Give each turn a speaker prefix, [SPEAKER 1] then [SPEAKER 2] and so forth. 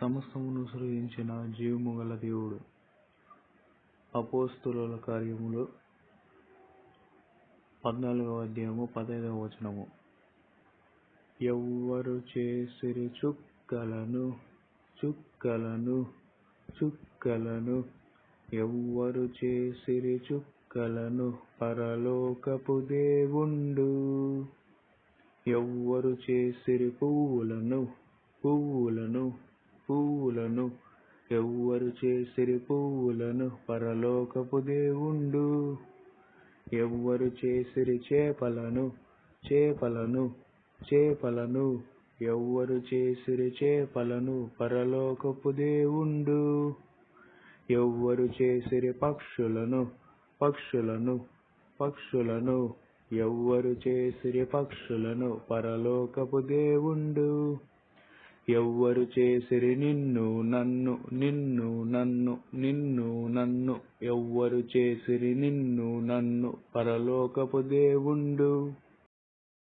[SPEAKER 1] సమస్తమును సృజించిన జీవము గల దేవుడు. అపోస్తుల కార్యములు పద్నాలుగవ అధ్యాయము పదైదవ వచనము. ఎవ్వరు చేసిరి చుక్కలను చుక్కలను చుక్కలను ఎవ్వరు చేసిరి చుక్కలను పరలోకపు దేవుండు. ఎవ్వరు చేసిరి పువ్వులను పువ్వులను ఎవ్వరు చేసిరి పువ్వులను పరలోకపు దేవుండు. ఎవ్వరు చేసిరి చేపలను చేపలను చేపలను ఎవ్వరు చేసిరి చేపలను పరలోకపు దేవుండు. ఎవ్వరు చేసిరి పక్షులను పక్షులను పక్షులను ఎవ్వరు చేసిరి పక్షులను పరలోకపు దేవుండు. ఎవ్వరు చేసిరి నిన్ను నన్ను నిన్ను నన్ను నిన్ను నన్ను. ఎవ్వరు చేసిరి నిన్ను నన్ను పరలోకపు దేవుండు.